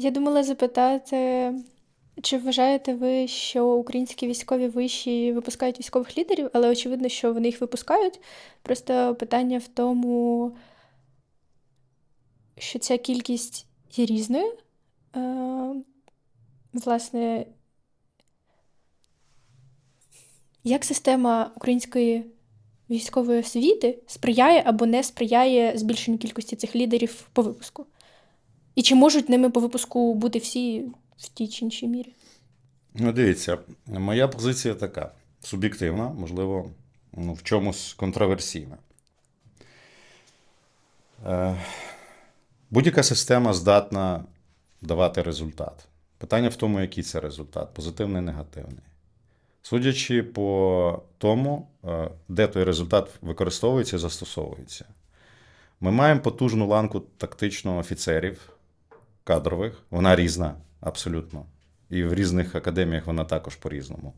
Я думала запитати, чи вважаєте ви, що українські військові виші випускають військових лідерів, але очевидно, що вони їх випускають. Просто питання в тому, що ця кількість є різною. Е, власне, як система української військової освіти сприяє або не сприяє збільшенню кількості цих лідерів по випуску? І чи можуть ними по випуску бути всі в тій чи іншій мірі? Ну, дивіться, моя позиція така: суб'єктивна, можливо, ну, в чомусь контроверсійна. Е, Будь-яка система здатна давати результат. Питання в тому, який це результат позитивний, негативний. Судячи по тому, е, де той результат використовується і застосовується, ми маємо потужну ланку тактично офіцерів кадрових. Вона різна, абсолютно. І в різних академіях вона також по-різному.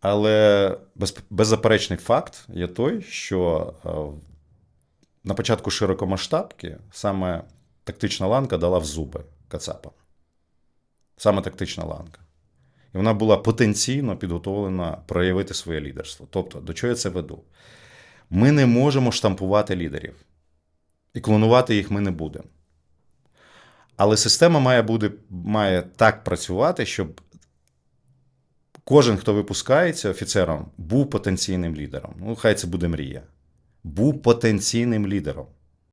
Але без, беззаперечний факт є той, що е, на початку широкомасштабки саме тактична ланка дала в зуби Кацапа. Саме тактична ланка. І вона була потенційно підготовлена проявити своє лідерство. Тобто, до чого я це веду? Ми не можемо штампувати лідерів. І клонувати їх ми не будемо. Але система має, бути, має так працювати, щоб кожен, хто випускається офіцером, був потенційним лідером. Ну, хай це буде мрія. Був потенційним лідером.